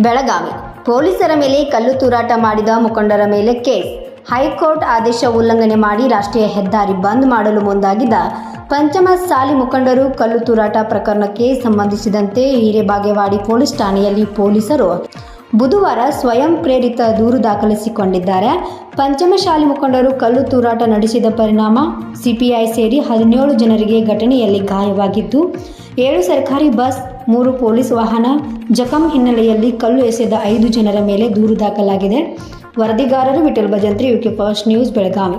ಬೆಳಗಾವಿ. ಪೊಲೀಸರ ಮೇಲೆ ಕಲ್ಲು ತೂರಾಟ ಮಾಡಿದ ಮುಖಂಡರ ಮೇಲೆ ಕೇಸ್. ಹೈಕೋರ್ಟ್ ಆದೇಶ ಉಲ್ಲಂಘನೆ ಮಾಡಿ ರಾಷ್ಟ್ರೀಯ ಹೆದ್ದಾರಿ ಬಂದ್ ಮಾಡಲು ಮುಂದಾಗಿದ್ದ ಪಂಚಮ ಸಾಲಿ ಮುಖಂಡರು ಕಲ್ಲು ತೂರಾಟ ಪ್ರಕರಣಕ್ಕೆ ಸಂಬಂಧಿಸಿದಂತೆ ಹಿರೇಬಾಗೇವಾಡಿ ಪೊಲೀಸ್ ಠಾಣೆಯಲ್ಲಿ ಪೊಲೀಸರು ಬುಧವಾರ ಸ್ವಯಂ ಪ್ರೇರಿತ ದೂರು ದಾಖಲಿಸಿಕೊಂಡಿದ್ದಾರೆ. ಪಂಚಮಶಾಲಿ ಮುಖಂಡರು ಕಲ್ಲು ತೂರಾಟ ನಡೆಸಿದ ಪರಿಣಾಮ ಸಿಪಿಐ ಸೇರಿ ಹದಿನೇಳು ಜನರಿಗೆ ಘಟನೆಯಲ್ಲಿ ಗಾಯವಾಗಿದ್ದು, ಏಳು ಸರ್ಕಾರಿ ಬಸ್, ಮೂರು ಪೊಲೀಸ್ ವಾಹನ, ಜಖಂ ಹಿನ್ನೆಲೆಯಲ್ಲಿ ಕಲ್ಲು ಎಸೆದ ಐದು ಜನರ ಮೇಲೆ ದೂರು ದಾಖಲಾಗಿದೆ. ವರದಿಗಾರರು Vithal Bhajantri, UK first news, Belagavi.